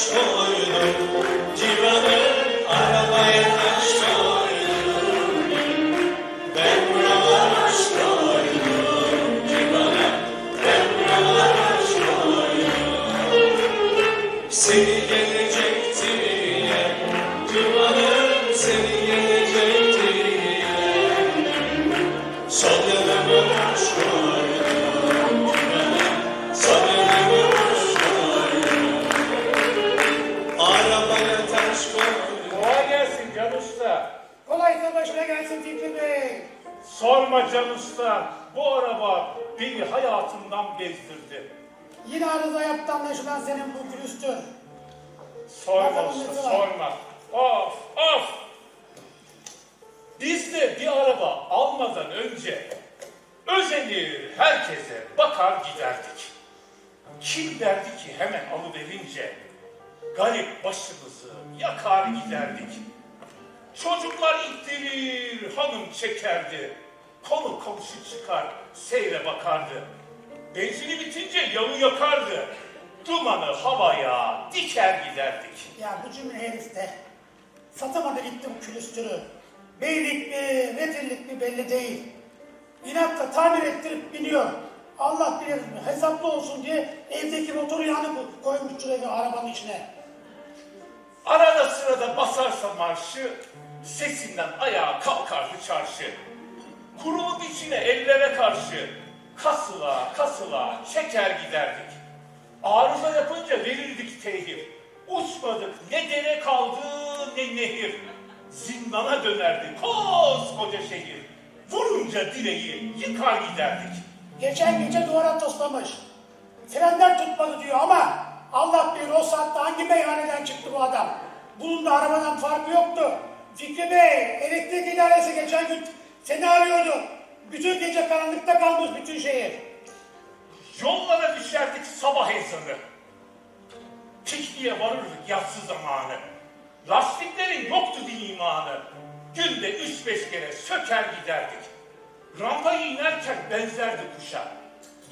Just Sorma Can Usta. Bu araba beni hayatımdan bezdirdi. Yine arıza yaptı anlaşılan senin bu külüstür. Sorma Bakalım usta, nesi var? sorma. Of, of! Biz de bir araba almadan önce özenir herkese bakar giderdik. Kim derdi ki hemen alıverince garip başımızı yakar giderdik. Çocuklar ittirir, hanım çekerdi. Konu komşu çıkar, seyre bakardı. Benzini bitince yağı yakardı. Dumanı havaya diker giderdik. Ya bu cümle herif de satamadı gitti bu külüstürü. Beylik mi, retillik mi belli değil. İnatla tamir ettirip biniyor. Allah bilir hesaplı olsun diye evdeki motoru yanı bu- koymuş şuraya arabanın içine. Arada sırada basarsa marşı, sesinden ayağa kalkardı çarşı. Kurulup içine ellere karşı, kasıla kasıla çeker giderdik. Arıza yapınca verirdik tehir. Uçmadık ne dere kaldı ne nehir. Zindana dönerdi koskoca şehir. Vurunca direği yıkar giderdik. Geçen gece duvara toslamış. Frenler tutmadı diyor ama Allah bilir o saatte hangi meyhaneden çıktı bu adam. Bunun da arabadan farkı yoktu. Fikri Bey, elektrik idaresi geçen gün seni arıyordu. Bütün gece karanlıkta kalmış bütün şehir. Yollara düşerdik sabah ezanı. Pikniğe varırdık yatsı zamanı. Lastiklerin yoktu din imanı. Günde üç beş kere söker giderdik. Rampayı inerken benzerdi kuşa.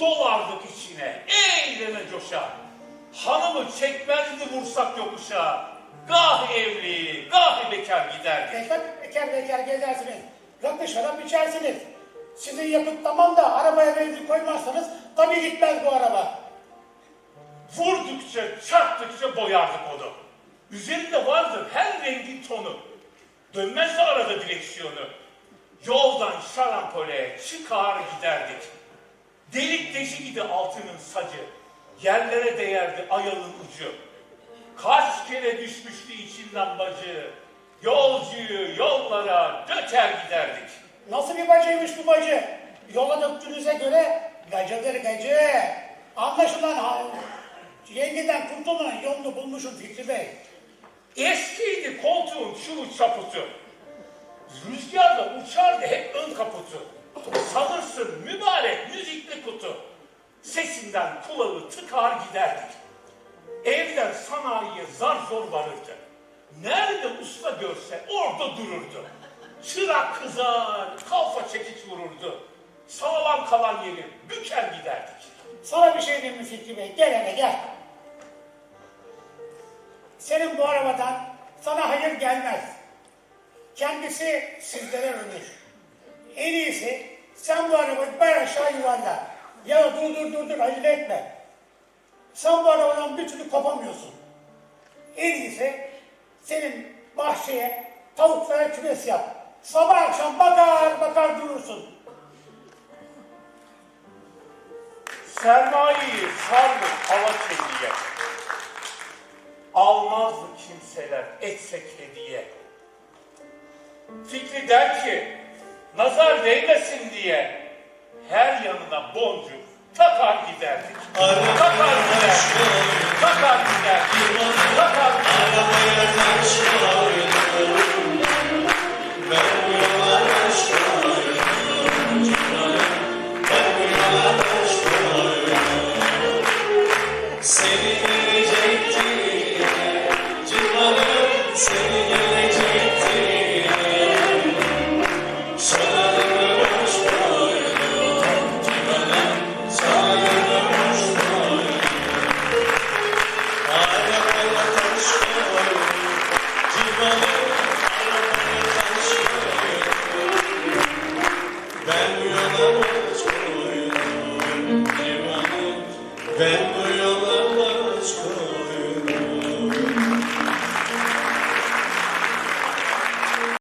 Dolardık içine, eğlene coşa. Hanımı çekmezdi vursak yokuşa. Gah evli, gah bekar giderdik. Bekar bekar bekar gezersiniz. Rakı şarap içersiniz. Sizin yakıt tamam da arabaya benzin koymazsanız tabii gitmez bu araba. Vurdukça, çarptıkça boyardık onu. Üzerinde vardır her rengin tonu. Dönmezse arada direksiyonu. Yoldan şarampole çıkar giderdik. Delik deşikti altının sacı. Yerlere değerdi ayağın ucu. Kaç kere düşmüştü içinden bacı. Yolcuyu yollara döker giderdik. Nasıl bir bacıymış bu bacı? Yola döktüğünüze göre gacıdır gacı. Anlaşılan ha, yengeden kurtulmanın yolunu bulmuşum Fikri Bey. Eskiydi koltuğun çuvu çaputu. Rüzgarda uçardı hep ön kaputu. Sanırsın mübarek müzikli kutu. Sesinden kulağı tıkar giderdik. Evden sanayiye zar zor varırdı. Nerede usta görse orada dururdu. Çırak kızar, kalfa çekiç vururdu. Sağlam kalan yeri büker giderdik. Sana bir şey diyeyim mi Fikri Bey? Gel hele gel. Senin bu arabadan sana hayır gelmez. Kendisi sizlere ölür. En iyisi sen bu arabayı ben aşağı yuvarla. Ya dur dur dur dur acele etme. Sen bu arabadan bir türlü kopamıyorsun. En iyisi senin bahçeye tavuklara kümes yap. Sabah akşam bakar bakar durursun. Sermayeyi sardık hava çeliğe. Almazdı kimseler etsek hediye. Fikri der ki, nazar değmesin diye her yanına boncuk takar giderdik. Takar giderdik. Takar giderdik. Takar giderdik. Ben bu